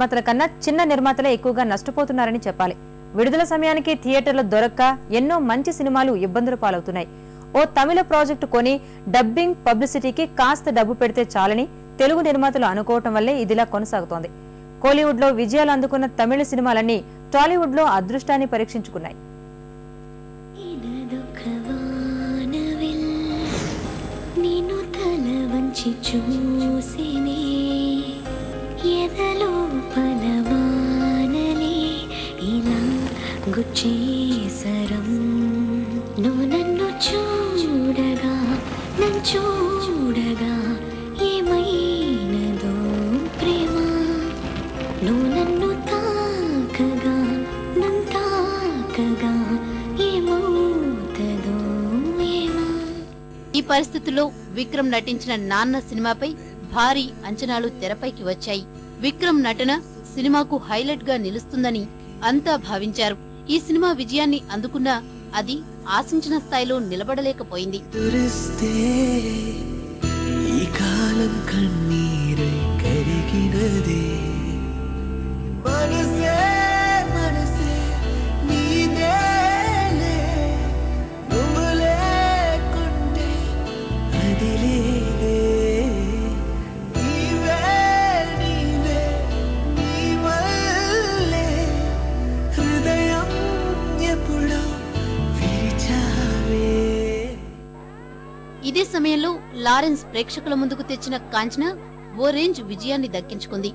నిర్మాతల కన్నా చిన్న నిర్మాతలే ఎక్కువగా నష్టపోతున్నారని చెప్పాలి. విడుదల సమయానికి థియేటర్లు దొరక్క ఎన్నో మంచి సినిమాలు ఇబ్బందుల పాలవుతున్నాయి. ఓ తమిళ ప్రాజెక్టు కొని డబ్బింగ్ పబ్లిసిటీకి కాస్త డబ్బు పెడితే చాలని తెలుగు నిర్మాతలు అనుకోవటం వల్లే ఇదిలా కొనసాగుతోంది. కోలీవుడ్లో విజయాలు అందుకున్న తమిళ సినిమాలన్నీ టాలీవుడ్లో అదృష్టాన్ని పరీక్షించుకున్నాయి. చూసినే ఎదలో పలవానలే ఇలా గుచ్చేసరం నువ్వు నన్ను చూడగా నన్ను చూడగా ఏమైనదో ప్రేమ. నువ్వు నన్ను తాకగా నన్ను తాకగా ఏమవుతుందో ఏమో. ఈ పరిస్థితుల్లో విక్రమ్ నటించిన నాన్న సినిమాపై భారీ అంచనాలు తెరపైకి వచ్చాయి. విక్రమ్ నటన సినిమాకు హైలైట్గా నిలుస్తుందని అంతా భావించారు. ఈ సినిమా విజయాన్ని అందుకున్నా అది ఆశించిన స్థాయిలో నిలబడలేకపోయింది. ఇదే సమయంలో లారెన్స్ ప్రేక్షకుల ముందుకు తెచ్చిన కాంచన ఓ రేంజ్ విజయాన్ని దక్కించుకుంది.